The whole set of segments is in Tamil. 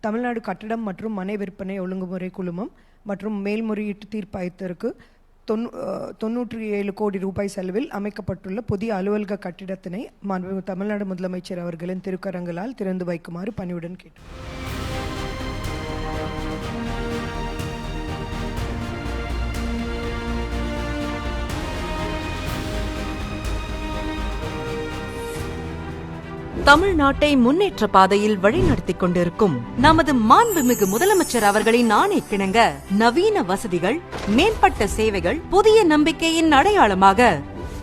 தமிழ்நாடு கட்டடம் மற்றும் மனை விற்பனை ஒழுங்குமுறை குழுமம் மற்றும் மேல்முறையீட்டு தீர்ப்பாயத்திற்கு தொண்ணூ தொன்னூற்றி தொண்ணூற்றி ஏழு கோடி ரூபாய் செலவில் அமைக்கப்பட்டுள்ள புதிய அலுவலக கட்டிடத்தினை மாண்புமிகு தமிழ்நாடு முதலமைச்சர் அவர்களின் திருக்கரங்களால் திறந்து வைக்குமாறு பணியுடன் கேட்டு தமிழ்நாட்டை முன்னேற்ற பாதையில் வழிநடத்திக் கொண்டிருக்கும் நமது மாண்புமிகு முதலமைச்சர் அவர்களின் ஆணை கிணங்க நவீன வசதிகள் மேம்பட்ட சேவைகள் புதிய நம்பிக்கையின் அடையாளமாக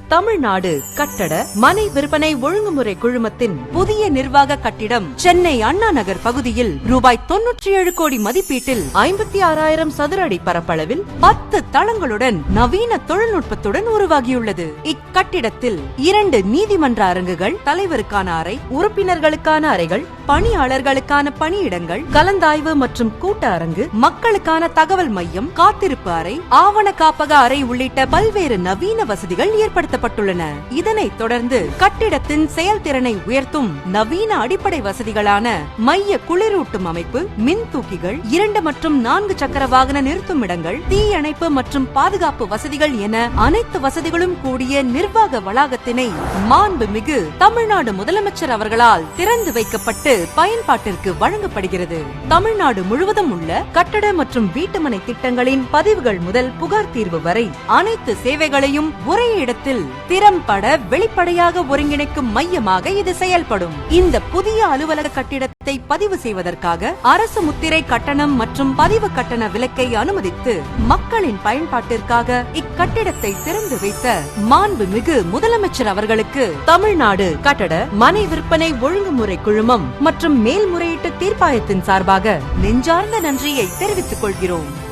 தமிழ்நாடு கட்டட மனை விற்பனை ஒழுங்குமுறை குழுமத்தின் புதிய நிர்வாக கட்டிடம் சென்னை அண்ணா நகர் பகுதியில் ரூபாய் தொன்னூற்றி ஏழு கோடி மதிப்பீட்டில் ஐம்பத்தி ஆறாயிரம் சதுர அடி பரப்பளவில் பத்து தளங்களுடன் நவீன தொழில்நுட்பத்துடன் உருவாகியுள்ளது. இக்கட்டிடத்தில் இரண்டு நீதிமன்ற அரங்குகள் தலைவருக்கான அறை உறுப்பினர்களுக்கான அறைகள் பணியாளர்களுக்கான பணியிடங்கள் கலந்தாய்வு மற்றும் கூட்ட அரங்கு மக்களுக்கான தகவல் மையம் காத்திருப்பு அறை ஆவண காப்பக அறை உள்ளிட்ட பல்வேறு நவீன வசதிகள் பயன்படுத்தப்பட்டுள்ளன. இதனைத் தொடர்ந்து கட்டிடத்தின் செயல்திறனை உயர்த்தும் நவீன அடிப்படை வசதிகளான மைய குளிரூட்டும் அமைப்பு மின் தூக்கிகள் இரண்டு மற்றும் நான்கு சக்கர வாகன நிறுத்தும் இடங்கள் தீயணைப்பு மற்றும் பாதுகாப்பு வசதிகள் என அனைத்து வசதிகளும் கூடிய நிர்வாக வளாகத்தினை மாண்புமிகு தமிழ்நாடு முதலமைச்சர் அவர்களால் திறந்து வைக்கப்பட்டு பயன்பாட்டிற்கு வழங்கப்படுகிறது. தமிழ்நாடு முழுவதும் உள்ள கட்டட மற்றும் வீட்டுமனை திட்டங்களின் பதிவுகள் முதல் புகார் தீர்வு வரை அனைத்து சேவைகளையும் ஒரே இடத்தில் திறம்பட வெளிப்படையாக ஒருங்கிணைக்கும் மையமாக இது செயல்படும். இந்த புதிய அலுவலக கட்டிடத்தை பதிவு செய்வதற்காக அரசு முத்திரை கட்டணம் மற்றும் பதிவு கட்டண விலக்கை அனுமதித்து மக்களின் பயன்பாட்டிற்காக இக்கட்டிடத்தை திறந்து வைத்த மாண்புமிகு முதலமைச்சர் அவர்களுக்கு தமிழ்நாடு கட்டட மனை விற்பனை ஒழுங்குமுறை குழுமம் மற்றும் மேல்முறையீட்டு தீர்ப்பாயத்தின் சார்பாக நெஞ்சார்ந்த நன்றியை தெரிவித்துக் கொள்கிறோம்.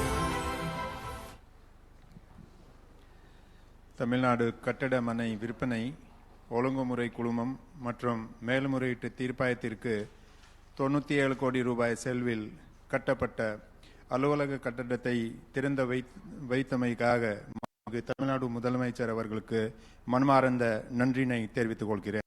தமிழ்நாடு கட்டட மனை விற்பனை ஒழுங்குமுறை குழுமம் மற்றும் மேல்முறையீட்டு தீர்ப்பாயத்திற்கு தொண்ணூற்றி ஏழு கோடி ரூபாய் செல்வில் கட்டப்பட்ட அலுவலக கட்டடத்தை திறந்த வை வைத்தமைக்காக தமிழ்நாடு முதலமைச்சர் அவர்களுக்கு மன்மார்ந்த நன்றினை தெரிவித்துக் கொள்கிறேன்.